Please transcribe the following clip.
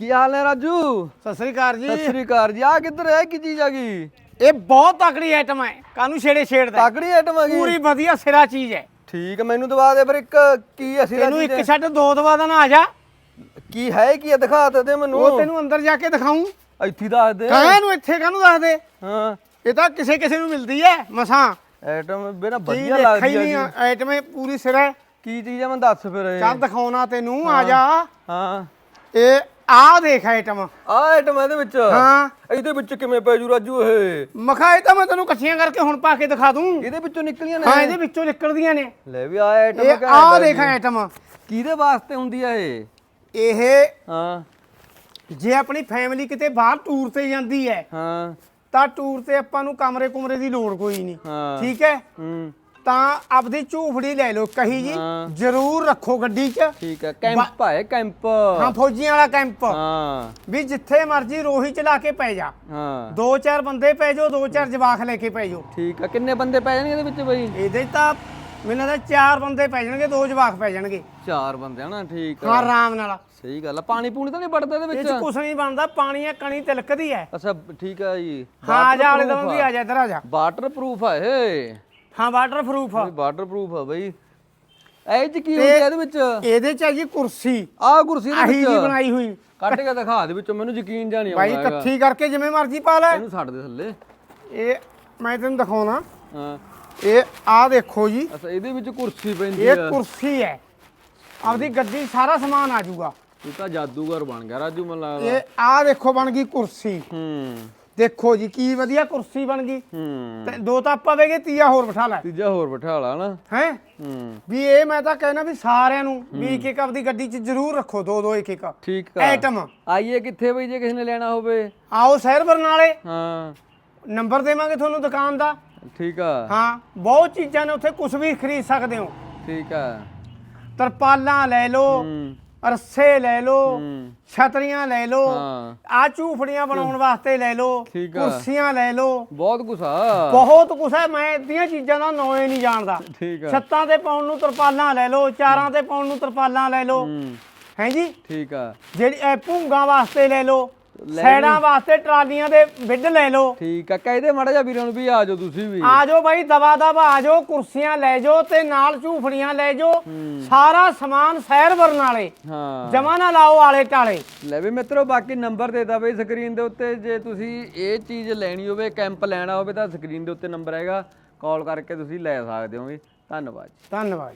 ਕੀ ਹਾਲ ਹੈ ਰਾਜੂ? ਸਤਿ ਸ੍ਰੀ ਅਕਾਲ ਜੀ। ਸਤਿ ਸ੍ਰੀ ਅਕਾਲ ਜੀ। ਆ ਕਿੱਧਰ ਹੈ? ਕੀ ਚੀਜ਼ ਆ ਗਈ? ਇਹ ਬਹੁਤ ਤਕੜੀ ਆਈਟਮ ਹੈ। ਕਾਨੂੰ ਛੇੜੇ ਛੇੜਦਾ ਤਾਕੜੀ ਆਈਟਮ ਆ ਗਈ। ਪੂਰੀ ਵਧੀਆ ਸਿਰਾ ਚੀਜ਼ ਹੈ। ਠੀਕ ਹੈ ਮੈਨੂੰ ਦਵਾ ਦੇ ਫਿਰ ਇੱਕ ਕੀ ਅਸੀਂ ਤੈਨੂੰ ਇੱਕ ਛੱਡ ਦੋ ਦਵਾ ਦਾ ਨਾ ਆ ਜਾ। ਕੀ ਹੈ ਕੀ ਆ ਦਿਖਾ ਤਾ ਦੇ ਮੈਨੂੰ। ਉਹ ਤੈਨੂੰ ਅੰਦਰ ਜਾ ਕੇ ਦਿਖਾਉਂ ਇੱਥੇ ਹੀ ਦੱਸ ਦੇ। ਕਾਹ ਨੂੰ ਇੱਥੇ ਕਾਹਨੂੰ ਦੱਸ ਦੇ? ਹਾਂ। ਇਹ ਤਾਂ ਕਿਸੇ ਕਿਸੇ ਨੂੰ ਮਿਲਦੀ ਹੈ ਮਸਾਂ। ਆਈਟਮ ਬਿਨਾ ਵਧੀਆ ਲੱਗਦੀ ਹੀ ਜੀ। ਆਈਟਮ ਪੂਰੀ ਸਿਰਾ ਹੈ। ਕੀ ਚੀਜ਼ ਆ ਮੈਂ ਦੱਸ ਫਿਰ। ਇਹ ਚੱਲ ਦਿਖਾਉਣਾ ਤੈਨੂੰ ਆ ਜਾ। ਹਾਂ। ਇਹ ਆ ਦੇਖ ਆਈਟਮ ਆ ਆਈਟਮ ਇਹਦੇ ਵਿੱਚ? ਹਾਂ। ਇਹਦੇ ਵਿੱਚ ਕਿਵੇਂ ਪੈ ਜੂ ਰਾਜੂ ਇਹ? ਮਖਾ ਇਹ ਤਾਂ ਮੈਂ ਤੈਨੂੰ ਇਕੱਠੀਆਂ ਕਰਕੇ ਹੁਣ ਪਾ ਕੇ ਦਿਖਾ ਦੂੰ। ਇਹਦੇ ਵਿੱਚੋਂ ਨਿਕਲੀਆਂ ਹਾਂ ਨੇ ਇਹਦੇ ਵਿੱਚੋਂ ਨਿਕਲਦੀਆਂ ਨੇ। ਲੈ ਵੀ ਆ ਆਈਟਮ ਇਹ ਆ ਦੇਖ ਆਈਟਮ ਕਿਹਦੇ ਵਾਸਤੇ ਹੁੰਦੀ ਆ ਇਹ? ਇਹ ਹਾਂ। ਜੇ ਆਪਣੀ ਫੈਮਿਲੀ ਕਿਤੇ ਬਾਹਰ ਟੂਰ ਤੇ ਜਾਂਦੀ ਹੈ ਹਾਂ। ਤਾਂ ਟੂਰ ਤੇ ਆਪਾਂ ਨੂੰ ਕਮਰੇ ਕੁਮਰੇ ਦੀ ਲੋੜ ਕੋਈ ਨਹੀਂ। ਹਾਂ। ਠੀਕ ਹੈ? ਹੂੰ। ਤਾਂ ਆਪਦੀ ਝੂਫੜੀ ਲੈ ਲਓ ਕਹੀ ਜੀ ਹਾਂ। ਜ਼ਰੂਰ ਰੱਖੋ ਗੱਡੀ 'ਚ। ਠੀਕ ਹੈ ਕੈਂਪ ਹੈ ਕੈਂਪ। ਹਾਂ ਫੌਜੀਆਂ ਵਾਲਾ ਕੈਂਪ। ਹਾਂ। ਵੀ ਜਿੱਥੇ ਮਰਜ਼ੀ ਰੋਹੀ ਚਲਾ ਕੇ ਪੈ ਜਾ। ਹਾਂ। ਦੋ ਚਾਰ ਬੰਦੇ ਪੈ ਜਾਓ ਦੋ ਚਾਰ ਜਵਾਖ ਲੈ ਕੇ ਪੈ ਜਾਓ। ਠੀਕ ਆ ਕਿੰਨੇ ਬੰਦੇ ਪੈ ਜਾਣਗੇ ਇਹਦੇ ਵਿੱਚ ਬਈ? ਇਹਦੇ 'ਚ ਤਾਂ ਮੈਨੂੰ ਲੱਗਦਾ ਚਾਰ ਬੰਦੇ ਪੈ ਜਾਣਗੇ ਦੋ ਜਵਾਖ ਪੈ ਜਾਣਗੇ। ਚਾਰ ਬੰਦੇ ਹਨਾ ਠੀਕ ਹਾਂ ਆ ਆਰਾਮ ਨਾਲ। ਸਹੀ ਗੱਲ ਆ ਪਾਣੀ ਪੂਣੀ ਤਾਂ ਨਹੀਂ ਵੜਦਾ ਇਹਦੇ ਇਹ 'ਚ ਵਿੱਚ ਕੁਛ ਨਹੀਂ ਬਣਦਾ ਪਾਣੀ ਆ ਕਣੀ ਤਿਲਕਦੀ ਹੈ ਅੱਛਾ ਠੀਕ ਆ ਜੀ। ਹਾਂ ਆ ਜਾ ਆਲੇ ਦਮ ਵੀ ਆ ਜਾ ਇੱਧਰ ਆ ਜਾ। ਵਾਟਰ ਪ੍ਰੂਫ ਆ ਇਹ। ਹਾਂ ਵਾਟਰ ਪ੍ਰੂਫ ਵਾਟਰ ਪ੍ਰੂਫ ਆ ਬਈ। ਇਹ ਚ ਕੀ ਹੁੰਦਾ ਇਹਦੇ ਵਿੱਚ? ਇਹਦੇ 'ਚ ਹੈ ਜੀ ਕੁਰਸੀ। ਆਹ ਕੁਰਸੀ ਦੇ ਵਿੱਚ। ਬਣਾਈ ਹੋਈ। ਕੱਢ ਕੇ ਦਿਖਾ ਦੇ ਵਿੱਚੋਂ ਮੈਨੂੰ ਯਕੀਨ ਜਾ ਨਹੀਂ ਭਾਈ ਆਉਂਦਾ ਹੈਗਾ। ਇਕੱਠੀ ਕਰਕੇ ਜਿਵੇਂ ਮਰਜ਼ੀ ਪਾ ਲੈ। ਇਹਨੂੰ ਛੱਡ ਦੇ ਥੱਲੇ। ਇਹ ਮੈਂ ਤੈਨੂੰ ਦਿਖਾਉਣਾ। ਹਾਂ। ਇਹ ਆ ਦੇਖੋ ਜੀ। ਅੱਛਾ ਇਹਦੇ ਵਿੱਚ ਕੁਰਸੀ ਪੈਂਦੀ ਇਹ ਆ। ਕੁਰਸੀ ਹੈ। ਆਪਦੀ ਗੱਡੀ ਸਾਰਾ ਸਮਾਨ ਆ ਜਾਊਗਾ। ਇਹ ਤਾਂ ਜਾਦੂਗਰ ਬਣ ਗਿਆ ਰਾਜੂ ਮੈਨੂੰ ਲੱਗਦਾ। ਇਹ ਆ ਦੇਖੋ ਬਣ ਗਈ ਕੁਰਸੀ। ਹੂੰ। ਦੇਖੋ ਜੀ ਕੀ ਵਧੀਆ ਕੁਰਸੀ ਬਣ ਗਈ। ਹੂੰ। ਤੇ ਦੋ ਤਾਂ ਆਪਾਂ ਵੇਗੇ ਤੀਆ ਹੋਰ ਬਿਠਾ ਲੈ। ਤੀਜਾ ਹੋਰ ਬਿਠਾ ਲਾ ਨਾ। ਹੈ? ਹੂੰ। ਵੀ ਇਹ ਮੈਂ ਤਾਂ ਕਹਿਣਾ ਵੀ ਸਾਰਿਆਂ ਨੂੰ ਵੀ ਇੱਕ ਇੱਕ ਆਪਦੀ ਗੱਡੀ 'ਚ ਜ਼ਰੂਰ ਰੱਖੋ ਦੋ ਦੋ ਇੱਕ ਇੱਕ। ਠੀਕ ਆ। ਆਈਟਮ ਆਈਏ ਕਿੱਥੇ ਬਈ ਜੇ ਕਿਸੇ ਨੇ ਲੈਣਾ ਹੋਵੇ? ਆਓ ਸ਼ਹਿਰ ਬਰਨਾਲੇ। ਹਾਂ। ਨੰਬਰ ਦੇਵਾਂਗੇ ਤੁਹਾਨੂੰ ਦੁਕਾਨ ਦਾ। ਠੀਕ ਆ। ਹਾਂ ਬਹੁਤ ਚੀਜ਼ਾਂ ਨੇ ਉੱਥੇ ਕੁਝ ਵੀ ਖਰੀਦ ਸਕਦੇ ਹੋ। ਠੀਕ ਆ। ਤਰਪਾਲਾਂ ਲੈ ਲਓ। ਹੂੰ ਰੱਸੇ ਲੈ ਲਓ ਹੂੰ। ਛਤਰੀਆਂ ਲੈ ਲਓ ਹਾਂ। ਆ ਝੂਫੜੀਆਂ ਬਣਾਉਣ ਵਾਸਤੇ ਲੈ ਲਓ ਠੀਕ ਆ। ਕੁਰਸੀਆਂ ਲੈ ਲਓ। ਬਹੁਤ ਆ। ਬਹੁਤ ਕੁਛ ਹੈ ਮੈਂ ਇਹਦੀਆਂ ਚੀਜ਼ਾਂ ਦਾ ਨਾਂ ਹੀ ਨਹੀਂ ਜਾਣਦਾ। ਠੀਕ ਆ। ਛੱਤਾਂ ਤੇ ਪਾਉਣ ਨੂੰ ਤਰਪਾਲਾਂ ਲੈ ਲਓ ਚਾਰਾਂ ਤੇ ਪਾਉਣ ਨੂੰ ਤਰਪਾਲਾਂ ਲੈ ਲਓ। ਹੂੰ। ਹੈ ਜੀ? ਠੀਕ ਆ। ਜਿਹੜੀ ਇਹ ਭੂੰਗਾ ਵਾਸਤੇ ਲੈ ਲਓ ਲੈ ਸਾਈਡਾਂ ਵਾਸਤੇ ਟਰਾਲੀਆਂ ਦੇ ਵਿੱਡ ਲੈ ਲਓ। ਠੀਕ ਆ ਕਹਿੰਦੇ ਮਾੜਾ ਜਿਹਾ ਵੀਰਾਂ ਨੂੰ ਵੀ ਆ ਜਾਓ ਤੁਸੀਂ ਵੀ। ਆ ਜਾਓ ਬਾਈ ਦਵਾ ਦਵਾ ਆ ਜਾਓ ਕੁਰਸੀਆਂ ਲੈ ਜਾਓ ਤੇ ਨਾਲ ਝੂਫੜੀਆਂ ਲੈ ਜਾਓ। ਸਾਰਾ ਸਮਾਨ ਸ਼ਹਿਰ ਬਰਨਾਲੇ ਹਾਂ। ਜਮਾ ਨਾ ਲਾਓ ਆਲੇ ਟਾਲੇ। ਲੈ ਵੀ ਮਿੱਤਰੋ ਬਾਕੀ ਨੰਬਰ ਦੇਤਾ ਬਈ ਸਕਰੀਨ ਦੇ ਉੱਤੇ। ਜੇ ਤੁਸੀਂ ਇਹ ਚੀਜ਼ ਲੈਣੀ ਹੋਵੇ ਕੈਂਪ ਲੈਣਾ ਹੋਵੇ ਤਾਂ ਸਕਰੀਨ ਦੇ ਉੱਤੇ ਨੰਬਰ ਹੈਗਾ। ਕਾਲ ਕਰਕੇ ਤੁਸੀਂ ਲੈ ਸਕਦੇ ਹੋਗੇ ਧੰਨਵਾਦ ਧੰਨਵਾਦ